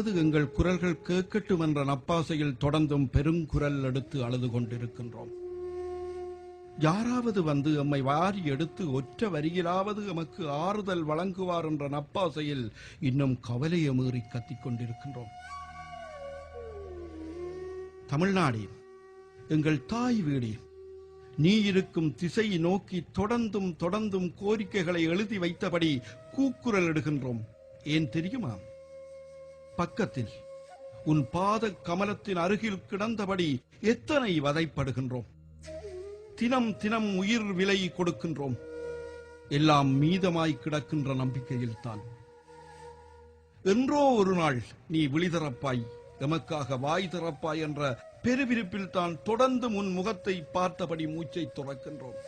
யாராவது எங்கள் குரல்கள் கேட்கட்டும் என்ற நப்பாசையில் தொடர்ந்தும் பெருங்குரல் எடுத்து அழுது கொண்டிருக்கின்றோம். யாராவது வந்து எம்மை வாரி எடுத்து ஒற்ற வரியிலாவது எமக்கு ஆறுதல் வழங்குவார் என்ற நப்பாசையில் இன்னும் கவலையை மீறி கத்திக் கொண்டிருக்கின்றோம். தமிழ்நாடு எங்கள் தாய் வீடு நீ இருக்கும் திசையை நோக்கி தொடர்ந்தும் தொடர்ந்தும் கோரிக்கைகளை எழுதி வைத்தபடி கூக்குரல் எடுகின்றோம் ஏன் தெரியுமா? பக்கத்தில் உன் பாத கமலத்தின் அருகில் கிடந்தபடி எத்தனை வதைப்படுகின்றோம்? தினம் தினம் உயிர் விலை கொடுக்கின்றோம். எல்லாம் மீதமாய் கிடக்கின்ற நம்பிக்கையில் தான் என்றோ ஒரு நாள் நீ விழிதரப்பாய் எமக்காக வாய் திறப்பாய் என்ற பெருவிருப்பில் தான் தொடர்ந்து உன் முகத்தை பார்த்தபடி மூச்சை துறக்கின்றோம்.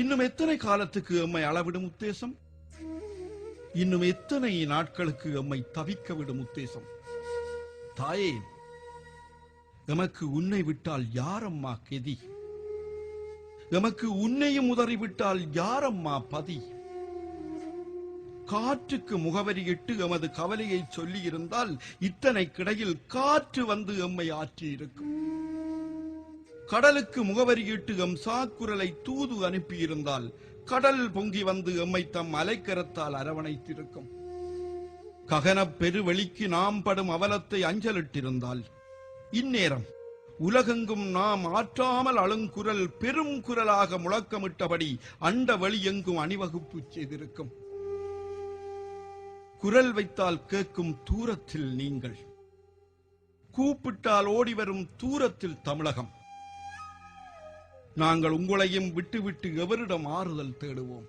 இன்னும் எத்தனை காலத்துக்கு எம்மை அளவிடும் உத்தேசம்? இன்னும் எத்தனை நாட்களுக்கு எம்மை தவிக்க விடும் உத்தேசம்? தாயே எமக்கு உன்னை விட்டால் யாரம்மா கெதி? எமக்கு உன்னையும் உதறிவிட்டால் யாரம்மா பதி? காற்றுக்கு முகவரியிட்டு எமது கவலையை சொல்லி இருந்தால் இத்தனை கிடையில் காற்று வந்து எம்மை ஆற்றியிருக்கும். கடலுக்கு முகவரியிட்டு எம் சாக்குரலை தூது அனுப்பியிருந்தால் கடல் பொங்கி வந்து எம்மை தம் அலைக்கரத்தால் அரவணைத்திருக்கும். ககனப் பெருவெளிக்கு நாம் படும் அவலத்தை அஞ்சலிட்டிருந்தால் இந்நேரம் உலகெங்கும் நாம் ஆற்றாமல் அழுங்குரல் பெரும் குரலாக முழக்கமிட்டபடி அண்ட வழி எங்கும் அணிவகுப்பு செய்திருக்கும். குரல் வைத்தால் கேட்கும் தூரத்தில் நீங்கள் கூப்பிட்டால் ஓடி வரும் தூரத்தில் தமிழகம். நாங்கள் உங்களையும் விட்டுவிட்டு எவரிடம் ஆறுதல் தேடுவோம்?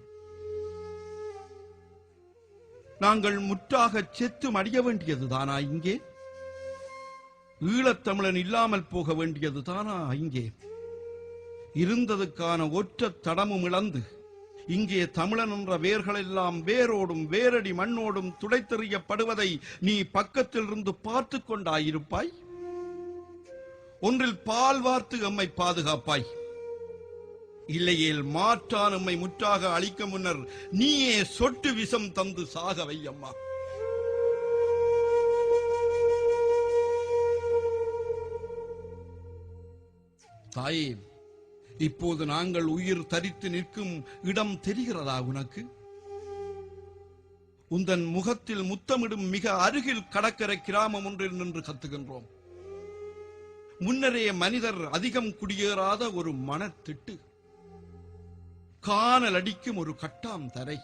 நாங்கள் முற்றாக செத்து மடிய வேண்டியதுதானா இங்கே? ஈழத்தமிழன் இல்லாமல் போக வேண்டியது தானா இங்கே? இருந்ததுக்கான ஒற்ற தடமும் இழந்து இங்கே தமிழன் என்ற வேர்களெல்லாம் வேரோடும் வேரடி மண்ணோடும் துடைத்தெறியப்படுவதை நீ பக்கத்தில் இருந்து பார்த்து கொண்டாயிருப்பாய்? ஒன்றில் பால் வார்த்து எம்மை பாதுகாப்பாய். இல்லையேல் மாற்றான் உம்மை முற்றாக அழிக்க முன்னர் நீயே சொட்டு விஷம் தந்து சாக வையம்மா தாயே இப்போது நாங்கள் உயிர் தரித்து நிற்கும் இடம் தெரிகிறதா உனக்கு? உந்தன் முகத்தில் முத்தமிடும் மிக அருகில் கடற்கரை கிராமம் ஒன்றில் நின்று கத்துகின்றோம். முன்னரே மனிதர் அதிகம் குடியேறாத ஒரு மனத்திட்டு. காணல் அடிக்கும் ஒரு கட்டாம் தரை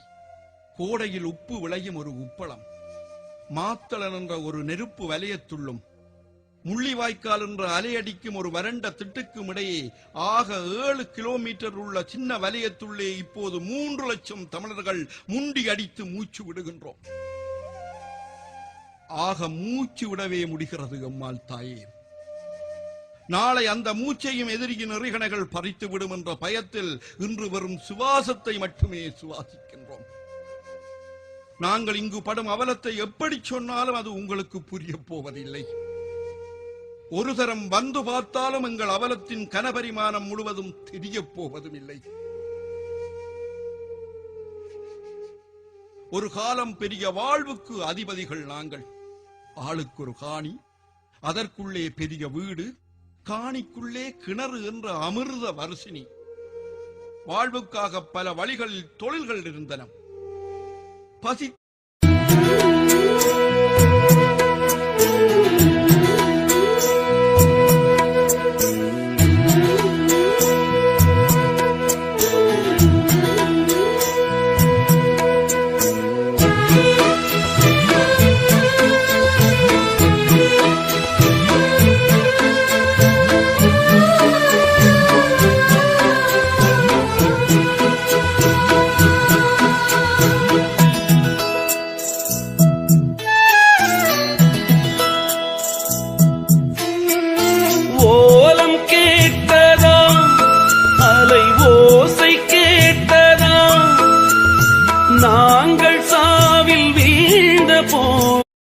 கோடையில் உப்பு விளையும் ஒரு உப்பளம் மாத்தளன் என்ற ஒரு நெருப்பு வலயத்துள்ளும் முள்ளிவாய்க்கால் என்ற அலையடிக்கும் ஒரு வறண்ட திட்டுக்கும் இடையே ஆக ஏழு கிலோமீட்டர் உள்ள சின்ன வலயத்துள்ளே இப்போது மூன்று லட்சம் தமிழர்கள் முண்டி அடித்து மூச்சு விடுகின்றோம். ஆக மூச்சு விடவே முடிகிறது எம்மாள் தாயே. நாளை அந்த மூச்சையும் எதிரியின் நெறிகணைகள் பறித்து விடும் என்ற பயத்தில் இன்று வரும் சுவாசத்தை மட்டுமே சுவாசிக்கின்றோம். நாங்கள் இங்கு படும் அவலத்தை எப்படி சொன்னாலும் அது உங்களுக்கு புரிய போவதில்லை. ஒரு தரம் வந்து பார்த்தாலும் எங்கள் அவலத்தின் கனபரிமாணம் முழுவதும் தெரியப் போவதும் இல்லை ஒரு காலம் பெரிய வாழ்வுக்கு அதிபதிகள் நாங்கள். ஆளுக்கு ஒரு காணி அதற்குள்ளே பெரிய வீடு காணிக்குள்ளே கிணறு என்ற அமிர்த வரிசினி. வாழ்வுக்காக பல வழிகளில் தொழில்கள் இருந்தன. பசி